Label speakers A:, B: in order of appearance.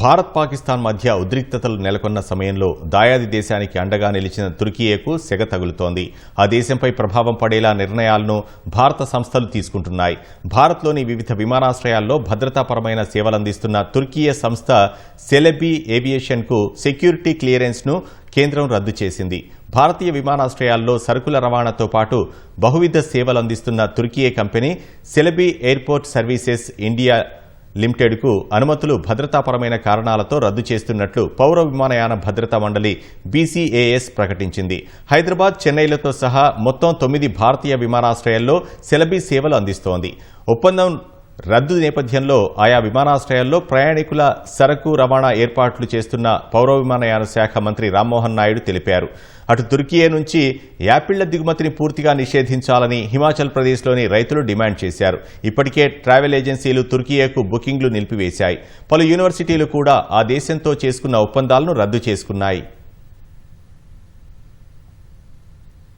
A: భారత్ పాకిస్తాన్ మధ్య ఉద్రిక్తతలు నెలకొన్న సమయంలో దాయాది దేశానికి అండగా నిలిచిన తుర్కీయకు సెగ తగులుతోంది. ఆ దేశంపై ప్రభావం పడేలా నిర్ణయాలను భారత సంస్థలు తీసుకుంటున్నాయి. భారత్లోని వివిధ విమానాశ్రయాల్లో భద్రతాపరమైన సేవలందిస్తున్న తుర్కీయ సంస్థ సెలబీ ఏవియేషన్కు సెక్యూరిటీ క్లియరెన్స్ను కేంద్రం రద్దు చేసింది. భారతీయ విమానాశ్రయాల్లో సరుకుల రవాణాతో పాటు బహువిధ సేవలందిస్తున్న తుర్కీయ company Celebi airport services India లిమిటెడ్కు అనుమతులు భద్రతాపరమైన కారణాలతో రద్దు చేస్తున్నట్లు పౌర విమానయాన భద్రతా మండలి బీసీఏఎస్ ప్రకటించింది. హైదరాబాద్ చెన్నైలతో సహా మొత్తం తొమ్మిది భారతీయ విమానాశ్రయాల్లో సెలబీ సేవలు అందిస్తోంది. ఒప్పందం రద్దు నేపథ్యంలో ఆయా విమానాశ్రయాల్లో ప్రయాణికుల సరకు రవాణా ఏర్పాట్లు చేస్తున్న పౌర విమానయాన శాఖ మంత్రి రామ్మోహన్ నాయుడు తెలిపారు. అటు తుర్కియే నుంచి యాపిళ్ళ దిగుమతిని పూర్తిగా నిషేధించాలని హిమాచల్ ప్రదేశ్లోని రైతులు డిమాండ్ చేశారు. ఇప్పటికే ట్రావెల్ ఏజెన్సీలు తుర్కియేకు బుకింగ్లు నిలిపివేశాయి. పలు యూనివర్సిటీలు కూడా ఆ దేశంతో చేసుకున్న ఒప్పందాలను రద్దు చేసుకున్నాయి.